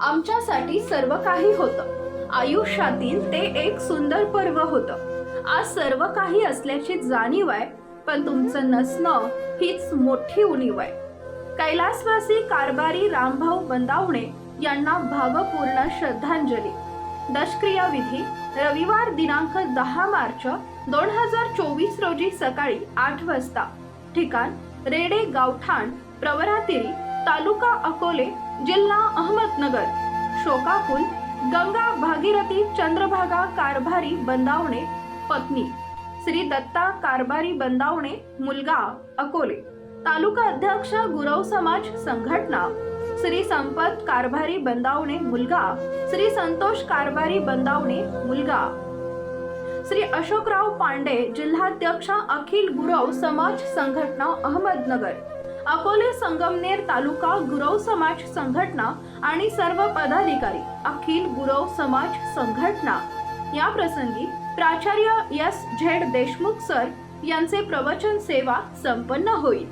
आमच्यासाठी सर्व काही होतं. आयुष्यातील ते एक सुंदर पर्व होतं. आज सर्व काही असल्याची जाणीव आहे पण तुमचं नसणं हीच मोठी उणीव आहे. कैलासवासी कारभारी रामभाऊ बंदावणे यांना भावपूर्ण श्रद्धांजली. दशक्रिया विधी रविवार दिनांक दहा मार्च दोन हजार चोवीस रोजी सकाळी आठ वाजता. ठिकाण रेडे गावठाण प्रवरातिरी तालुका अकोले जिल्हा अहमदनगर. शोकाकुल गंगा भागीरथी चंद्रभागा कारभारी बंदावणे पत्नी. श्री दत्ता कारभारी बंदावणे मुलगा अकोले. तालुका अध्यक्ष गुरव समाज संघटना. श्री संपत कारभारी बंदावणे मुलगा. श्री संतोष कारभारी बंदावणे मुलगा. श्री अशोकराव पांडे जिल्हाध्यक्ष अखिल गुरव समाज संघटना अहमदनगर. अकोले संगमनेर तालुका गुरव समाज संघटना आणि सर्व पदाधिकारी अखिल गुरव समाज संघटना. या प्रसंगी प्राचार्य एस झेड देशमुख सर यांचे प्रवचन सेवा संपन्न होईल.